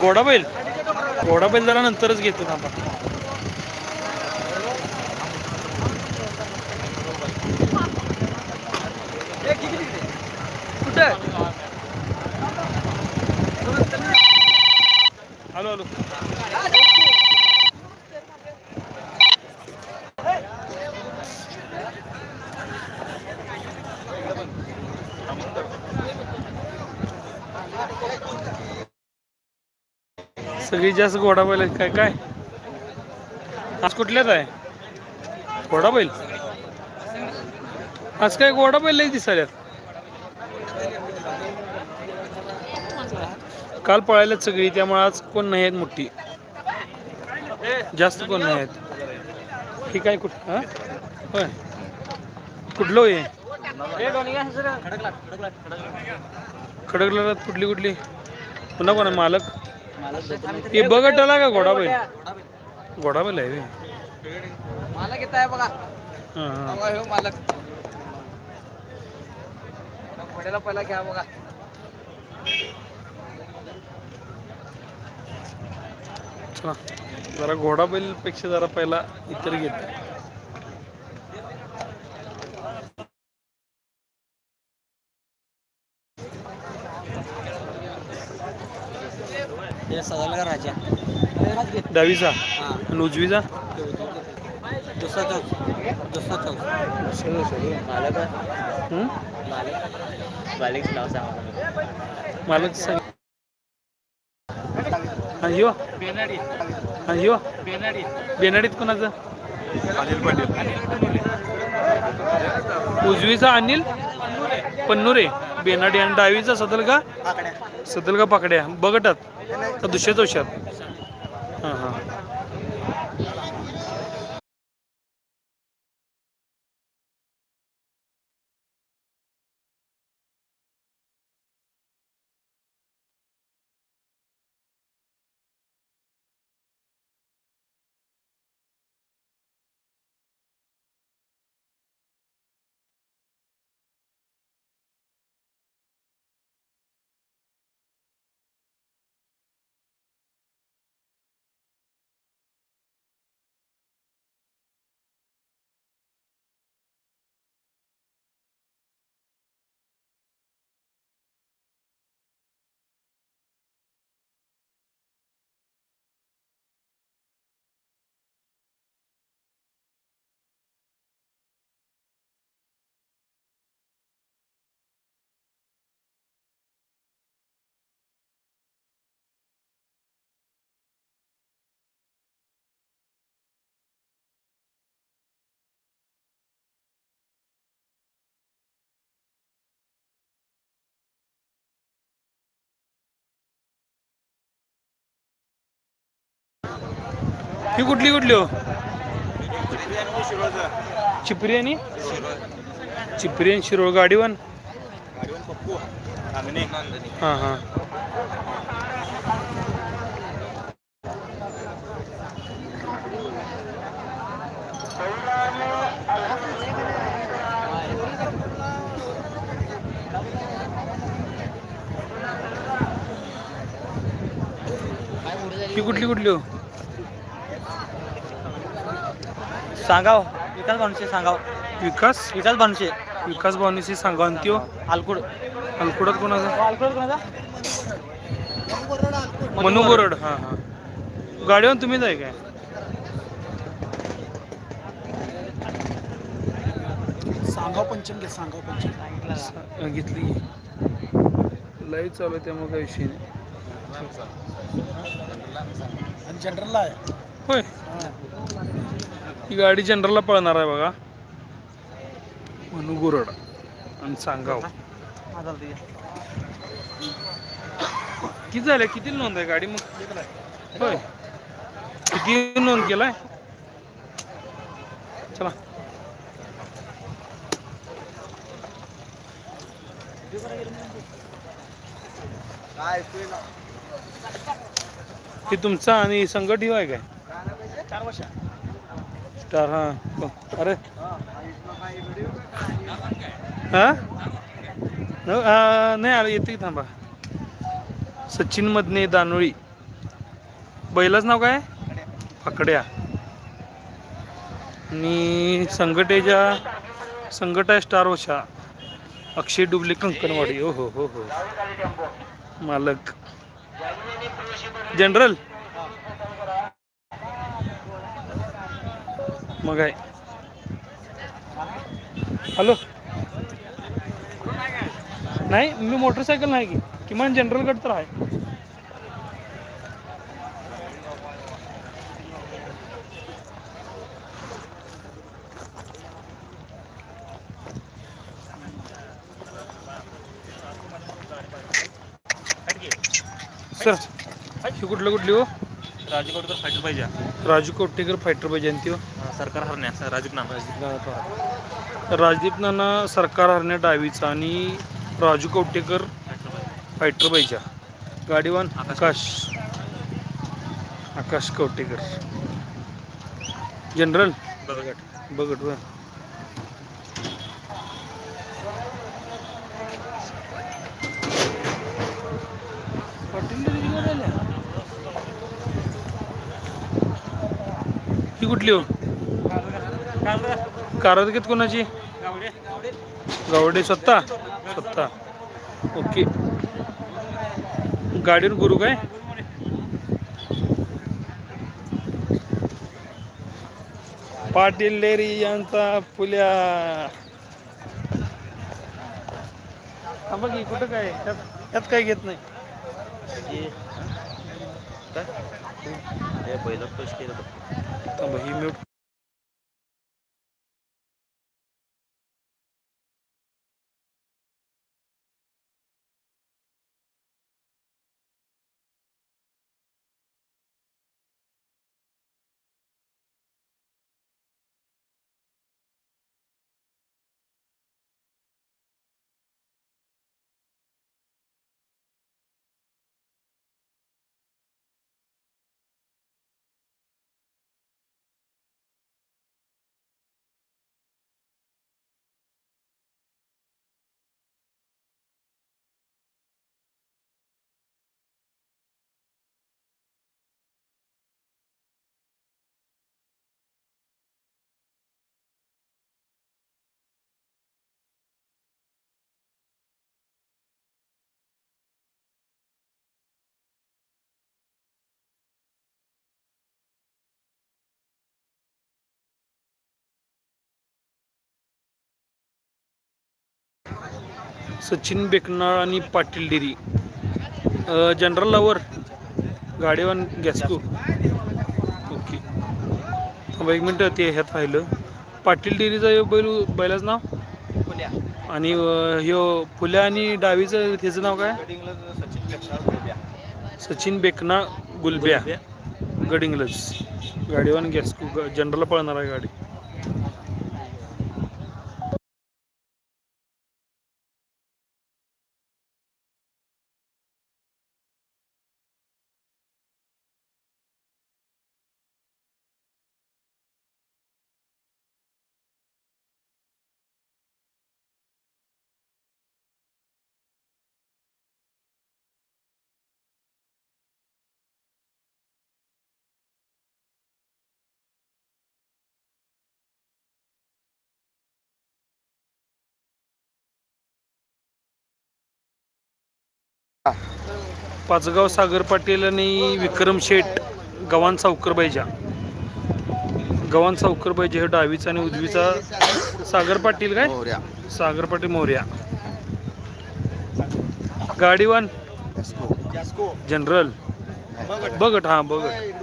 घोडा बैल. घोडा बैल जरा नंतरच घेतो थांबा हॅलो हॅलो. सगळी जास्त घोडा बैल आहेत. काय काय? आज कुठल्याच आहे? घोडा बैल? आज काय घोडा बैल नाही दिसायल्यात. काल पळायलाच सगळी त्यामुळे आज कोण नाही आहेत मोठी. जास्त कोण नाही आहेत. ही काय कुठ हा? होय. कुठलं होय? खडकला कुठली कुठली? पुन्हा कोण आहे? मालक? हे आला का घोडा बैल? घोडा बैल आहे. मालक येत आहे बघा. हा, हा. मालक. घोड्याला पहिला घ्या बघा. चला जरा घोडा बैलपेक्षा जरा पहिला इतर घेत हे सगळं राजा डावीचा. आणि उजवीचा. दुसरा चौक. दुसरा चौक. मालक हं? सांगा यो. यो. बेनाडी. बेनाडीत कोणाचं? अनिल पाटील. उजवीचा अनिल पन्नुरे. बेनाडी आणि डावीचा सदल का सदल का पाकड्या बगटात का दुसऱ्या चौशात? हां हां ही कुठली कुठली हो? चिपरी आणि चिपरी आणि शिरोळ गाडीवन हां हां. ही कुठली कुठली हो? सांगाव? विकास भानुशे सांगाव. विकास? विकास भानुशे. विकास भावनीशी सांगा आणि त्यो? आलकुड. अलकुडात कोणाचा? आलकुड कोणाचा? मनू बोरड. हां हां. गाडीवर तुम्हीच आहे काय? सांगाव पंचम घे सांगाव पंचम घेतली लाईव्ह चालू आहे त्यामुळे काही विषय नाही आणि जनरलला आहे. होय. ही गाडी जनरलला पळणार आहे बघा. मनू बोरड आणि सांगाव. किती झाल्या किती नोंद आहे गाडी मग? होय. किती नोंद केलाय? चला. हे तुमचा आणि ही आहे काय? चार वर्ष. स्टार हां. अरे. हा? नाही आलं येते थांबा. सचिन मधने दानोळी. बैलाच नाव काय? पकड्या आणि संघटेच्या आहे स्टार वशा. अक्षय डुबले कंकणवाडी. हो हो हो हो. मालक. जनरल? मग आहे. हॅलो. नाही मी मोटरसायकल नाही की. किमान जनरल गट तर आहे. सर ही कुठलं कुठली हो? राजकोटकर फायटर पाहिजे. राजू कोटेकर फायटर पाहिजे आणि ती. सरकार हरण्या राजूक नाम राजदीप नाना सरकार हरण्या डावीचा आणि राजू कवटेकर फायटर पाहिजे. गाडीवान आकाश आकाश. कवटेकर जनरल बघट बघट वा पाटील दिली की नाही झाल्या? ही कुठली हो? घेत कोणाची? गावडे. सत्ता सत्ता ओके. गाडीवर गुरु काय? पाटील लेरी यांचा पुल्या बघ ही कुठं काय? त्यात त्यात काय घेत नाही? पहिलं पोस्ट केलं थांबा, ही म्यूट सचिन बेकनाळ आणि पाटील डेरी. जनरल लावर गाडीवान गॅस्को. ओके. थांबा एक मिनटं ते ह्यात राहिलं. पाटील डेरीचं हे बैल बैलाचं नाव? आणि ह्यो फुल्या आणि डावीचं त्याचं नाव काय? सचिन बेकना गुलब्या. गडिंग्लज. गाडीवान गॅस्को जनरलला पळणार आहे गाडी. पाचगाव सागर पाटील आणि विक्रम शेठ गव्हाण बैजा गव्हाण सावकर बैजा हे डावीचा आणि उजवीचा सागर पाटील काय? सागर पाटील मोर्या. गाडीवान जनरल. बघट हा बघट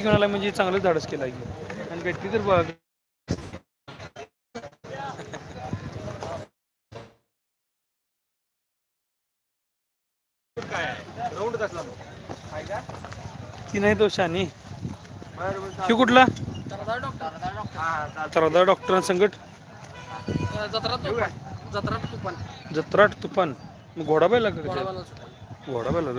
बॅटरी घेऊन आला म्हणजे चांगलं धाडस केलं आहे. आणि बॅटरी तर बघ. ती नाही तो शानी. ही कुठला? तरदा डॉक्टर संकट. जत्रा तुफान जत्राट तुफान. मग घोडा बैला का घोडा बैला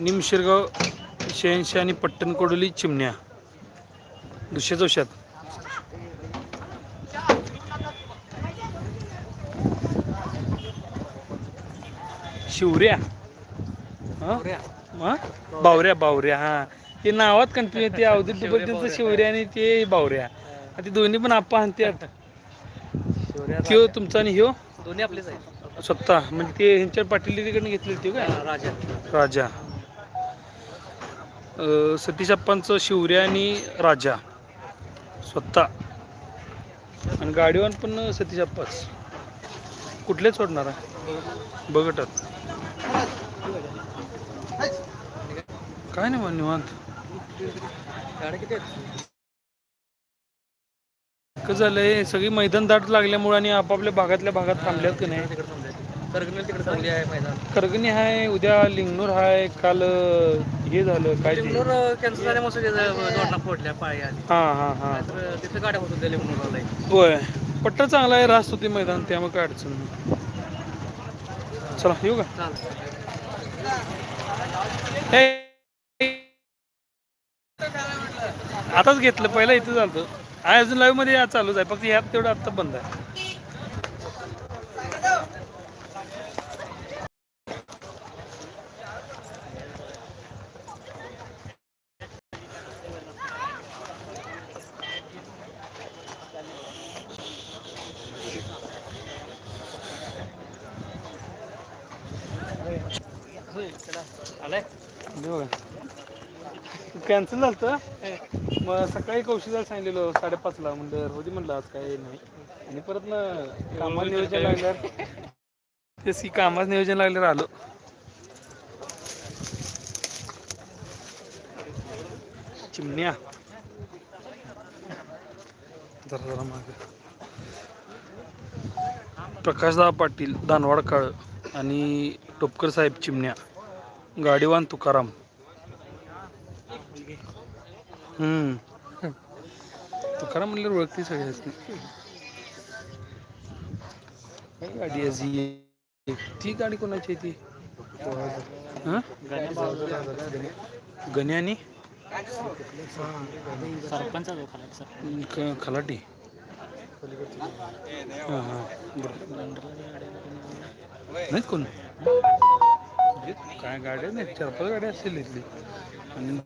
निमशिरगाव शहाऐंशी आणि पट्टणकोडोली चिमण्या. दुसऱ्या चौशात. शिवऱ्या. हा? हा? बावऱ्या बावऱ्या. हा. ते नावात कन्फ्युज ते अवधूत दुबलचं शिवऱ्या आणि ते बावऱ्या. ते दोन्ही पण आप्पा आणतात त्यो तुमचा आणि ह्यो? दोन्ही आपलेच आहेत. स्वतः. म्हणजे ते ह्यांच्या पाटील तिकडनं घेतले ते काय? राजा. राजा. सतीश अप्पांचं शिवऱ्या आणि राजा. स्वतः. आणि गाडीवान पण सतीश अप्पाच. कुठले सोडणार आहे. बघटत काय नाही मग निवांत. झालंय सगळी मैदान दाट लागल्यामुळे आणि आपापल्या भागातल्या भागात थांबल्यात की नाही? तिकडे थांबले करगणेल तिकडे चांगली आहे मैदान. करगणी आहे उद्या लिंगनूर आहे काल अ, हे झालं काय ते? कॅन्सल झाल्यामुळे जोडणा फोडल्या पाळी आली. हां हां हां. तर तिथे गाड्या होत होत्या लिंगनूरला होय. पट्टा चांगला आहे रास्त होती मैदान त्यामुळे काय अडचण नाही. चला येऊ का? चालतं हे आताच घेतलं पहिला इथं झालं अजून लाईव्हमध्ये आज चालूच आहे फक्त ह्यात तेवढं आत्ता बंद आहे. कॅन्सल झालं मग सकाळी कौशिकला सांगितलेलं साडेपाचला म्हणलं होती म्हणलं आज काय नाही. आणि परत ना कामात नियोजन लागल्यावर तेच की कामात नियोजन लागल्यावर आलो. चिमण्या. जरा जरा मागे. प्रकाशदादा पाटील दानवाड काळ. आणि टोपकर साहेब चिमण्या गाडीवान तुकाराम. तुकाराम म्हणल्यावर ओळखते सगळ्याच गाडी आहे ती गाडी कोणाची आहे ती? गण्यानी? क- खलाटी. हां हां. बरं. नाहीत कोण? काय गाड्या नाही चार पाच गाड्या असतील इथली. आणि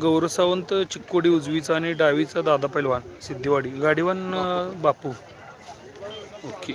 गौरव सावंत चिक्कोडी उजवीचा आणि डावीचा दादा पैलवान सिद्धिवाडी. गाडीवान बापू. ओके.